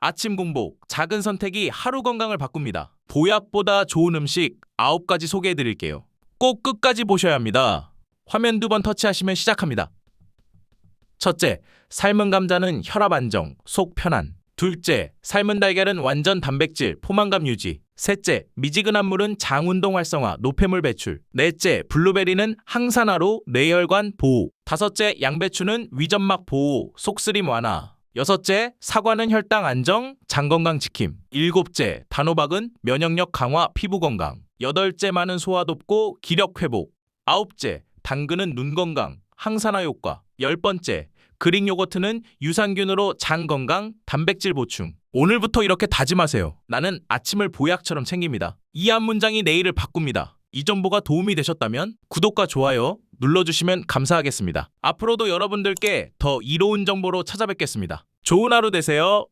아침 공복, 작은 선택이 하루 건강을 바꿉니다. 보약보다 좋은 음식 9가지 소개해 드릴게요. 꼭 끝까지 보셔야 합니다. 화면 두 번 터치하시면 시작합니다. 첫째, 삶은 감자는 혈압 안정, 속 편안. 둘째, 삶은 달걀은 완전 단백질, 포만감 유지. 셋째, 미지근한 물은 장 운동 활성화, 노폐물 배출. 넷째, 블루베리는 항산화로 뇌혈관 보호. 다섯째, 양배추는 위점막 보호, 속쓰림 완화. 여섯째, 사과는 혈당 안정, 장 건강 지킴. 일곱째, 단호박은 면역력 강화, 피부 건강. 여덟째, 많은 소화 돕고 기력 회복. 아홉째, 당근은 눈 건강, 항산화 효과. 열 번째, 그릭 요거트는 유산균으로 장 건강, 단백질 보충. 오늘부터 이렇게 다짐하세요. 나는 아침을 보약처럼 챙깁니다. 이 한 문장이 내일을 바꿉니다. 이 정보가 도움이 되셨다면 구독과 좋아요 눌러주시면 감사하겠습니다. 앞으로도 여러분들께 더 이로운 정보로 찾아뵙겠습니다. 좋은 하루 되세요.